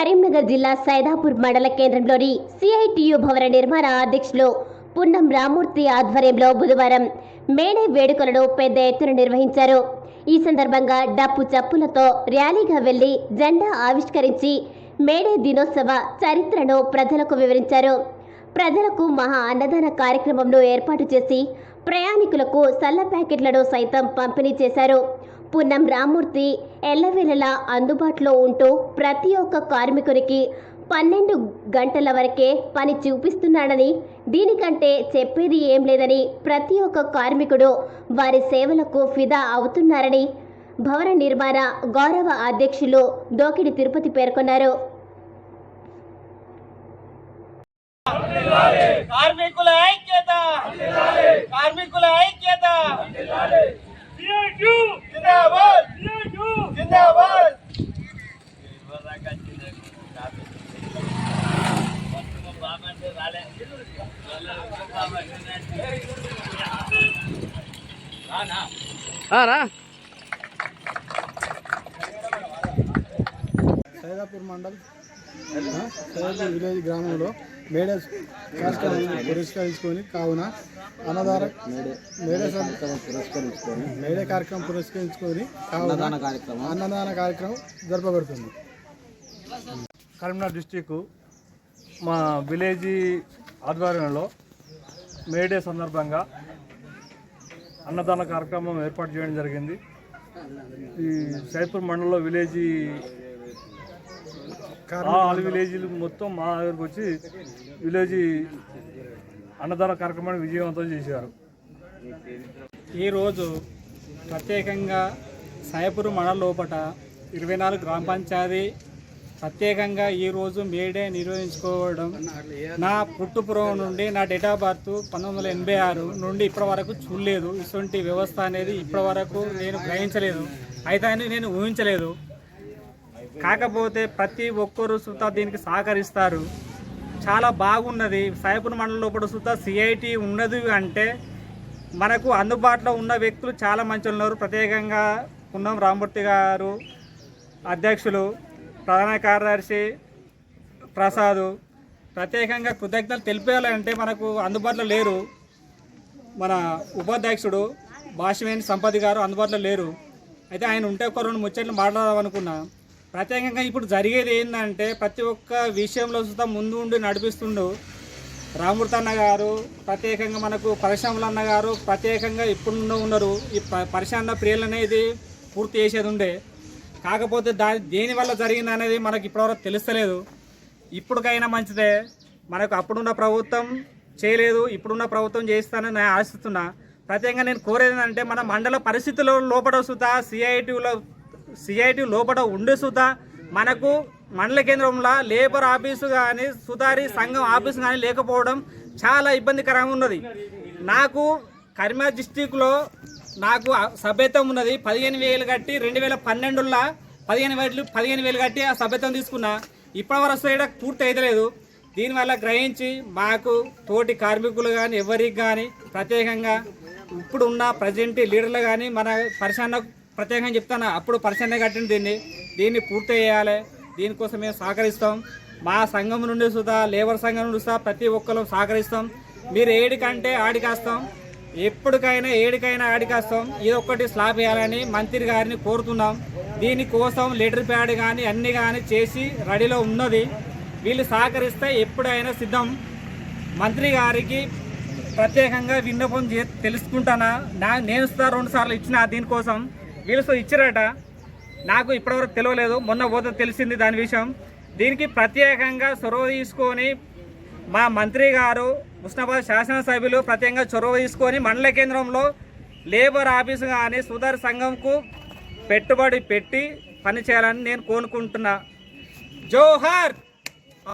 కరీంనగర్ జిల్లా సైదాపూర్ మండల కేంద్రంలోని సిఐటియు భవన నిర్మాణ అధ్యక్షులు పున్నం రామూర్తి ఆధ్వర్యంలో బుధవారం మేడే వేడుకలను పెద్ద ఎత్తున నిర్వహించారు. ఈ సందర్భంగా డప్పు చప్పులతో ర్యాలీగా వెళ్ళి జెండా ఆవిష్కరించి మేడే దినోత్సవ చరిత్రను ప్రజలకు వివరించారు. ప్రజలకు మహా అన్నదాన కార్యక్రమంలో ఏర్పాటు చేసి ప్రయాణికులకు సల్ల ప్యాకెట్లను సైతం పంపిణీ చేశారు. పున్నం రామూర్తి ఎల్లవేళలా అందుబాటులో ఉంటూ ప్రతి ఒక్క కార్మికునికి పన్నెండు గంటల వరకే పని చూపిస్తున్నాడని దీనికంటే చెప్పేది ఏం లేదని ప్రతి ఒక్క కార్మికుడు వారి సేవలకు ఫిదా అవుతున్నారని భవన నిర్మాణ గౌరవ అధ్యక్షులు దోకిడి తిరుపతి పేర్కొన్నారు. కార్మికుల ఐక్యత! కార్మికుల ఐక్యత! రా సైదాపూర్ మండల్ సైదాపూర్ విలేజ్ గ్రామంలో మేడే కార్యక్రమాన్ని పురస్కరించుకొని కావున అన్నదాన మేడే సం- మేడే కార్యక్రమం పురస్కరించుకొని కావున అన్నదాన కార్యక్రమం. జరపబడుతుంది. కరీంనగర్ డిస్టిక్ మా విలేజీ ఆధ్వర్యంలో మేడే సందర్భంగా అన్నదాన కార్యక్రమం ఏర్పాటు చేయడం జరిగింది. ఈ సైపూర్ మండలంలో విలేజీ ఆల్ విలేజీలు మొత్తం మా దగ్గరకు వచ్చి విలేజీ అన్నదాన కార్యక్రమాన్ని విజయవంతం చేశారు. ఈరోజు ప్రత్యేకంగా సాయపురు మండల లోపట ఇరవై నాలుగు గ్రామ పంచాయతీ ప్రత్యేకంగా ఈరోజు మేడే నిర్వహించుకోవడం నా పుట్టుపురం నుండి నా డేట్ ఆఫ్ బర్త్ పంతొమ్మిది వందల ఎనభై ఆరు నుండి ఇప్పటి వరకు చూడలేదు. ఇటువంటి వ్యవస్థ అనేది ఇప్పటి వరకు నేను గ్రహించలేదు. అయితే అని నేను ఊహించలేదు. కాకపోతే ప్రతి ఒక్కరు సుతా దీనికి సహకరిస్తారు. చాలా బాగున్నది. సాయపుర మండలం లోపల సుతా సిఐటి ఉన్నది అంటే మనకు అందుబాటులో ఉన్న వ్యక్తులు చాలా మంచి ఉన్నారు. ప్రత్యేకంగా పున్నం రామూర్తి గారు అధ్యక్షులు ప్రధాన కార్యదర్శి ప్రసాద్. ప్రత్యేకంగా కృతజ్ఞతలు తెలిపేయాలంటే మనకు అందుబాటులో లేరు. మన ఉపాధ్యక్షుడు భాషవేణి సంపతి గారు అందుబాటులో లేరు. అయితే ఆయన ఉంటే ఒక రెండు ముచ్చట్లు మాట్లాడదామనుకున్నా ప్రత్యేకంగా ఇప్పుడు జరిగేది ఏంటంటే ప్రతి ఒక్క విషయంలో సుతా ముందు ఉండి నడిపిస్తుండు రామూర్తి అన్న గారు. ప్రత్యేకంగా మనకు పరిశ్రమలు అన్న గారు ప్రత్యేకంగా ఇప్పుడు ఉన్నారు. ఈ ప- పరిశ్రమ ప్రియులు అనేది పూర్తి చేసేది ఉండే. కాకపోతే దాని దేని వల్ల జరిగింది అనేది మనకు ఇప్పటివరకు తెలుస్తలేదు. ఇప్పటికైనా మంచిదే. మనకు అప్పుడున్న ప్రభుత్వం చేయలేదు ఇప్పుడున్న ప్రభుత్వం చేస్తానని నేను ఆశిస్తున్నా. ప్రత్యేకంగా నేను కోరేది ఏంటంటే మన మండల పరిస్థితుల్లో లోపల సుతా సిఐటిలో సిఐటి లోపల ఉండే సుతా మనకు మండల కేంద్రంలో లేబర్ ఆఫీసు కానీ సుతారి సంఘం ఆఫీసు కానీ లేకపోవడం చాలా ఇబ్బందికరంగా ఉన్నది. నాకు కరీంనగర్ డిస్టిక్లో నాకు సభ్యత్వం ఉన్నది. పదిహేను వేలు కట్టి రెండు వేల పన్నెండులో పదిహేను వేలు పదిహేను వేలు కట్టి ఆ సభ్యత్వం తీసుకున్నా. ఇప్పటి వరకు ఇక్కడ పూర్తి అయితలేదు. దీనివల్ల గ్రహించి మాకు తోటి కార్మికులు కానీ ఎవరికి కానీ ప్రత్యేకంగా ఇప్పుడు ఉన్న ప్రజెంట్ లీడర్లు కానీ మన పరిశ్రమ ప్రత్యేకంగా చెప్తాను అప్పుడు పరిశ్రమ కట్టిన దీన్ని. దీన్ని పూర్తి చేయాలి. దీనికోసం మేము సహకరిస్తాం. మా సంఘం నుండి సుధా లేబర్ సంఘం నుండి సుధా ప్రతి ఒక్కరు సహకరిస్తాం. మీరు ఏడికంటే ఆడికాస్తాం ఎప్పటికైనా ఏడికైనా ఆడికాస్తాం ఇది ఒక్కటి స్లాబ్ వేయాలని మంత్రి గారిని కోరుతున్నాం. దీనికోసం లెటర్ ప్యాడ్ కానీ అన్ని కానీ చేసి రెడీలో ఉన్నది. వీళ్ళు సహకరిస్తే ఎప్పుడైనా సిద్ధం. మంత్రి గారికి ప్రత్యేకంగా విన్నపం చే తెలుసుకుంటానా? నా నేను సార్ రెండు సార్లు ఇచ్చిన దీనికోసం వీళ్ళు సో ఇచ్చారట. నాకు ఇప్పటివరకు తెలియలేదు. మొన్న పోతే తెలిసింది దాని విషయం. దీనికి ప్రత్యేకంగా చొరవ తీసుకొని మా మంత్రి గారు ఉస్నాబాద్ శాసనసభ్యులు ప్రత్యేకంగా చొరవ తీసుకొని మండల కేంద్రంలో లేబర్ ఆఫీసు కానీ సుధార సంఘంకు పెట్టుబడి పెట్టి పనిచేయాలని నేను కోరుకుంటున్నా. జోహార్!